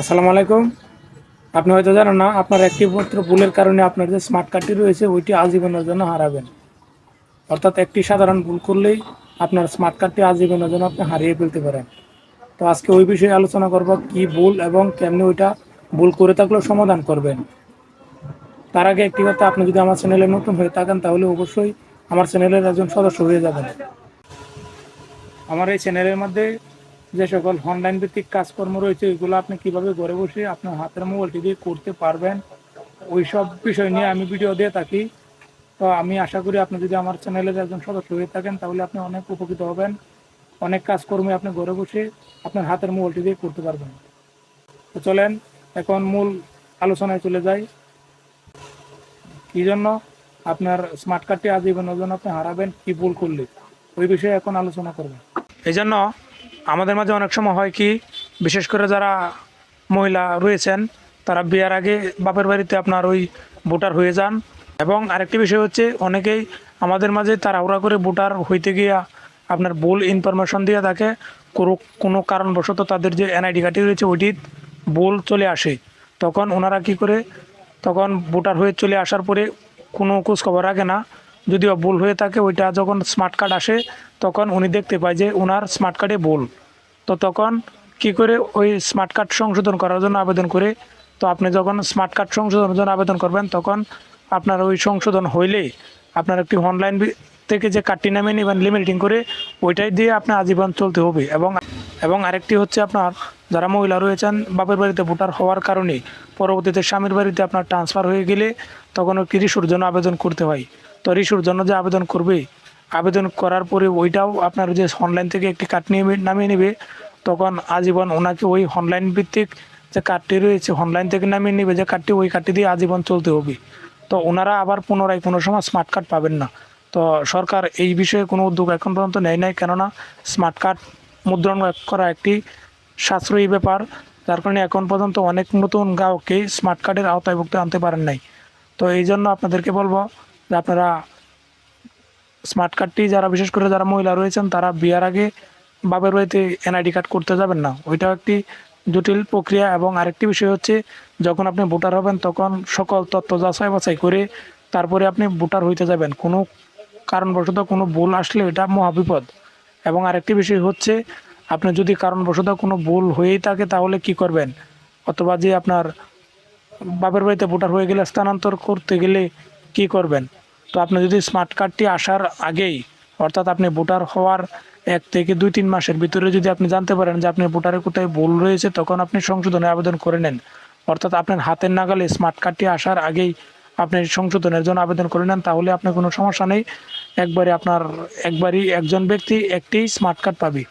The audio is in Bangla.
আসসালামু আলাইকুম। আপনি হয়তো জানেন না, আপনার একটি মাত্র ভুলের কারণে আপনার যে স্মার্ট কার্ডটি রয়েছে, ওইটি আজীবনের জন্য হারাবেন। অর্থাৎ একটি সাধারণ ভুল করলেই আপনার স্মার্ট কার্ডটি আজীবনের জন্য আপনি হারিয়ে ফেলতে পারেন। তো আজকে ওই বিষয়ে আলোচনা করব, কি ভুল এবং কেমনি ওইটা ভুল করে থাকলেও সমাধান করবেন। তার আগে একটি কথা, আপনি যদি আমার চ্যানেলে নতুন হয়ে থাকেন, তাহলে অবশ্যই আমার চ্যানেলের একজন সদস্য হয়ে যাবেন। আমার এই চ্যানেলের মধ্যে যে সকল অনলাইন ভিত্তিক কাজকর্ম রয়েছে ওইগুলো আপনি কীভাবে ঘরে বসে আপনার হাতের মোবাইলটি দিয়ে করতে পারবেন ওই সব বিষয় নিয়ে আমি ভিডিও দিয়ে থাকি। তো আমি আশা করি আপনি যদি আমার চ্যানেলের একজন সদস্য হয়ে থাকেন, তাহলে আপনি অনেক উপকৃত হবেন। অনেক কাজকর্মে আপনি ঘরে বসে আপনার হাতের মোবাইলটি দিয়ে করতে পারবেন। তো চলেন, এখন মূল আলোচনায় চলে যাই। কি জন্য আপনার স্মার্ট কার্ডটি আজীবনের জন্য আপনি হারাবেন, কি ভুল করলে? ওই বিষয়ে এখন আলোচনা করবেন এই জন্য আমাদের মাঝে অনেক সময় হয় কি, বিশেষ করে যারা মহিলা রয়েছেন, তারা বিয়ার আগে বাপের বাড়িতে আপনার ওই ভোটার হয়ে যান। এবং আরেকটি বিষয় হচ্ছে, অনেকেই আমাদের মাঝে তাড়াহুড়া করে ভোটার হইতে গিয়া আপনার ভুল ইনফরমেশন দিয়ে থাকে। কোনো কোনো কারণবশত তাদের যে এনআইডি কার্ডটি রয়েছে, ওইটি ভুল চলে আসে। তখন ওনারা কি করে, তখন ভোটার হয়ে চলে আসার পরে কোনো খোঁজ খবর রাখে না যদিও ভুল হয়ে থাকে, ওইটা যখন স্মার্ট কার্ড আসে, তখন উনি দেখতে পায় যে ওনার স্মার্ট কার্ডে ভুল। তো তখন কি করে ওই স্মার্ট কার্ড সংশোধন করার জন্য আবেদন করে? তো আপনি যখন স্মার্ট কার্ড সংশোধনের জন্য আবেদন করবেন, তখন আপনার ওই সংশোধন হইলে আপনার একটি অনলাইন থেকে যে কার্ডটি নামিয়ে নেবেন লিমিটিং করে, ওইটাই দিয়ে আপনার আজীবন চলতে হবে। এবং এবং আরেকটি হচ্ছে আপনার, যারা মহিলা রয়েছেন, বাপের বাড়িতে ভোটার হওয়ার কারণে পরবর্তীতে স্বামীর বাড়িতে আপনার ট্রান্সফার হয়ে গেলে তখন ওই জন্য আবেদন করতে হয়। তো রিসুর জন্য যে আবেদন করবে, আবেদন করার পরে ওইটাও আপনার যে অনলাইন থেকে একটি কার্ড নিয়ে নামিয়ে নেবে, তখন আজীবন ওনাকে ওই অনলাইন ভিত্তিক যে কার্ডটি রয়েছে অনলাইন থেকে নামিয়ে নেবে যে কার্ডটি ওই কার্ডটি দিয়ে আজীবন চলতে হবে। তো ওনারা আবার পুনরায় কোনো সময় স্মার্ট কার্ড পাবেন না। তো সরকার এই বিষয়ে কোনো উদ্যোগ এখন পর্যন্ত নেয় নাই, কেননা স্মার্ট কার্ড মুদ্রণ করা একটি সাশ্রয়ী ব্যাপার, যার কারণে এখন পর্যন্ত অনেক নতুন গ্রাহককে স্মার্ট কার্ডের আওতায়ভুক্ত আনতে পারেন নাই। তো এই জন্য আপনাদেরকে বলব আপনারা স্মার্ট কার্ডটি যারা, বিশেষ করে যারা মহিলা রয়েছেন, তারা বিয়ার আগে বাপের বাড়িতে এনআইডি কার্ড করতে যাবেন না। ওইটাও একটি জটিল প্রক্রিয়া এবং আরেকটি বিষয় হচ্ছে, যখন আপনি ভোটার হবেন, তখন সকল তথ্য যাচাই বাছাই করে তারপরে আপনি ভোটার হইতে যাবেন। কোনো কারণবশত কোনো ভুল আসলে এটা মহাবিপদ। এবং আরেকটি বিষয় হচ্ছে, আপনি যদি কারণবশত কোনো ভুল হয়েই থাকে, তাহলে কি করবেন? অথবা যে আপনার বাপের বাড়িতে ভোটার হয়ে গেলে স্থানান্তর করতে গেলে কি করবেন? তো আপনি যদি স্মার্ট কার্ডটি আসার আগেই, অর্থাৎ আপনি ভোটার হওয়ার এক থেকে দুই, তিন মাসের ভিতরে যদি আপনি জানতে পারেন যে আপনি ভোটারের কোথায় ভুল রয়েছে, তখন আপনি সংশোধনের আবেদন করে নেন। অর্থাৎ আপনার হাতের নাগালে স্মার্ট কার্ডটি আসার আগেই আপনি সংশোধনের জন্য আবেদন করে নেন, তাহলে আপনার কোনো সমস্যা নেই। একবারে আপনার, একবারই একজন ব্যক্তি একটি স্মার্ট কার্ড পাবে।